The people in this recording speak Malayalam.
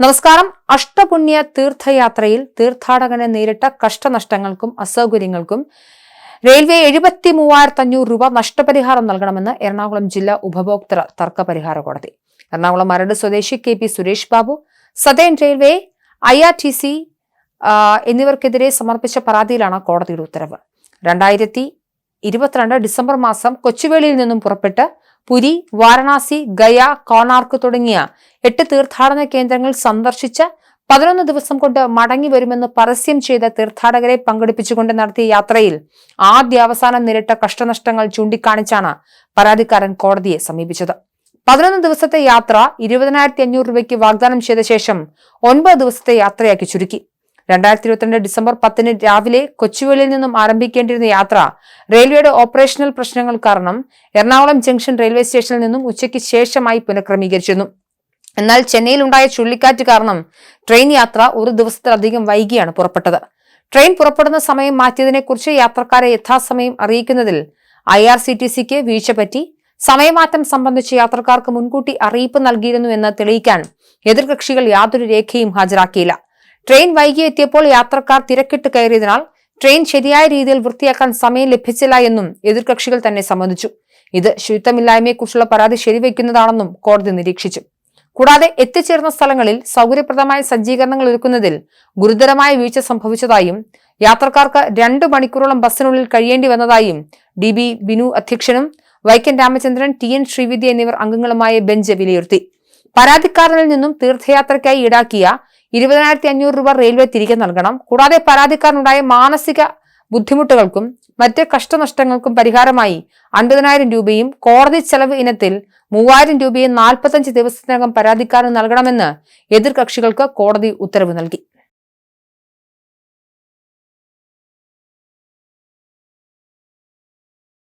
നമസ്കാരം. അഷ്ടപുണ്യ തീർത്ഥയാത്രയിൽ തീർത്ഥാടകനെ നേരിട്ട കഷ്ടനഷ്ടങ്ങൾക്കും അസൗകര്യങ്ങൾക്കും റെയിൽവേ എഴുപത്തി മൂവായിരത്തി അഞ്ഞൂറ് രൂപ നഷ്ടപരിഹാരം നൽകണമെന്ന് എറണാകുളം ജില്ലാ ഉപഭോക്തൃ തർക്ക പരിഹാര കോടതി. എറണാകുളം മരട് സ്വദേശി K P Suresh Babu Southern Railway I R T C എന്നിവർക്കെതിരെ സമർപ്പിച്ച പരാതിയിലാണ് കോടതിയുടെ ഉത്തരവ്. രണ്ടായിരത്തി ഇരുപത്തിരണ്ട് ഡിസംബർ മാസം കൊച്ചുവേളിയിൽ നിന്നും പുറപ്പെട്ട് പുരി വാരണാസി ഗയ കോണാർക്ക് തുടങ്ങിയ എട്ട് തീർത്ഥാടന കേന്ദ്രങ്ങൾ സന്ദർശിച്ച് പതിനൊന്ന് ദിവസം കൊണ്ട് മടങ്ങി വരുമെന്ന് പരസ്യം ചെയ്ത തീർത്ഥാടകരെ പങ്കെടുപ്പിച്ചുകൊണ്ട് നടത്തിയ യാത്രയിൽ ആദ്യ അവസാനം നേരിട്ട കഷ്ടനഷ്ടങ്ങൾ ചൂണ്ടിക്കാണിച്ചാണ് പരാതിക്കാരൻ കോടതിയെ സമീപിച്ചത്. പതിനൊന്ന് ദിവസത്തെ യാത്ര ഇരുപതിനായിരത്തി അഞ്ഞൂറ് രൂപയ്ക്ക് വാഗ്ദാനം ചെയ്ത ശേഷം ഒൻപത് ദിവസത്തെ യാത്രയാക്കി ചുരുക്കി. രണ്ടായിരത്തി ഇരുപത്തിരണ്ട് ഡിസംബർ പത്തിന് രാവിലെ കൊച്ചുവേളിയിൽ നിന്നും ആരംഭിക്കേണ്ടിരുന്ന യാത്ര റെയിൽവേയുടെ ഓപ്പറേഷണൽ പ്രശ്നങ്ങൾ കാരണം എറണാകുളം ജംഗ്ഷൻ റെയിൽവേ സ്റ്റേഷനിൽ നിന്നും ഉച്ചയ്ക്ക് ശേഷമായി പുനഃക്രമീകരിച്ചിരുന്നു. എന്നാൽ ചെന്നൈയിലുണ്ടായ ചുഴലിക്കാറ്റ് കാരണം ട്രെയിൻ യാത്ര ഒരു ദിവസത്തിലധികം വൈകിയാണ് പുറപ്പെട്ടത്. ട്രെയിൻ പുറപ്പെടുന്ന സമയം മാറ്റിയതിനെക്കുറിച്ച് യാത്രക്കാരെ യഥാസമയം അറിയിക്കുന്നതിൽ ഐ ആർ സി ടി സിക്ക് വീഴ്ച പറ്റി. സമയമാറ്റം സംബന്ധിച്ച് യാത്രക്കാർക്ക് മുൻകൂട്ടി അറിയിപ്പ് നൽകിയിരുന്നു എന്ന് തെളിയിക്കാൻ എതിർകക്ഷികൾ യാതൊരു രേഖയും ഹാജരാക്കിയില്ല. ട്രെയിൻ വൈകി എത്തിയപ്പോൾ യാത്രക്കാർ തിരക്കിട്ട് കയറിയതിനാൽ ട്രെയിൻ ശരിയായ രീതിയിൽ വൃത്തിയാക്കാൻ സമയം ലഭിച്ചില്ല എന്നും എതിർകക്ഷികൾ തന്നെ സമ്മതിച്ചു. ഇത് ശുചിത്വമില്ലായ്മയെക്കുറിച്ചുള്ള പരാതി ശരിവയ്ക്കുന്നതാണെന്നും കോടതി നിരീക്ഷിച്ചു. കൂടാതെ എത്തിച്ചേർന്ന സ്ഥലങ്ങളിൽ സൗകര്യപ്രദമായ സജ്ജീകരണങ്ങൾ ഒരുക്കുന്നതിൽ ഗുരുതരമായ വീഴ്ച സംഭവിച്ചതായും യാത്രക്കാർക്ക് രണ്ടു മണിക്കൂറോളം ബസ്സിനുള്ളിൽ കഴിയേണ്ടി വന്നതായും ഡി ബി ബിനു അധ്യക്ഷനും വൈക്കൻ രാമചന്ദ്രൻ ടി എൻ ശ്രീവിദ്യ എന്നിവർ അംഗങ്ങളുമായ ബെഞ്ച് വിലയിരുത്തി. പരാതിക്കാരനിൽ നിന്നും തീർത്ഥയാത്രയ്ക്കായി ഈടാക്കിയ ഇരുപതിനായിരത്തി അഞ്ഞൂറ് രൂപ റെയിൽവേ തിരികെ നൽകണം. കൂടാതെ പരാതിക്കാരനുണ്ടായ മാനസിക ബുദ്ധിമുട്ടുകൾക്കും മറ്റ് കഷ്ടനഷ്ടങ്ങൾക്കും പരിഹാരമായി അൻപതിനായിരം രൂപയും കോടതി ചെലവ് ഇനത്തിൽ മൂവായിരം രൂപയും നാൽപ്പത്തഞ്ച് ദിവസത്തിനകം പരാതിക്കാരന് നൽകണമെന്ന് എതിർകക്ഷികൾക്ക് കോടതി ഉത്തരവ് നൽകി.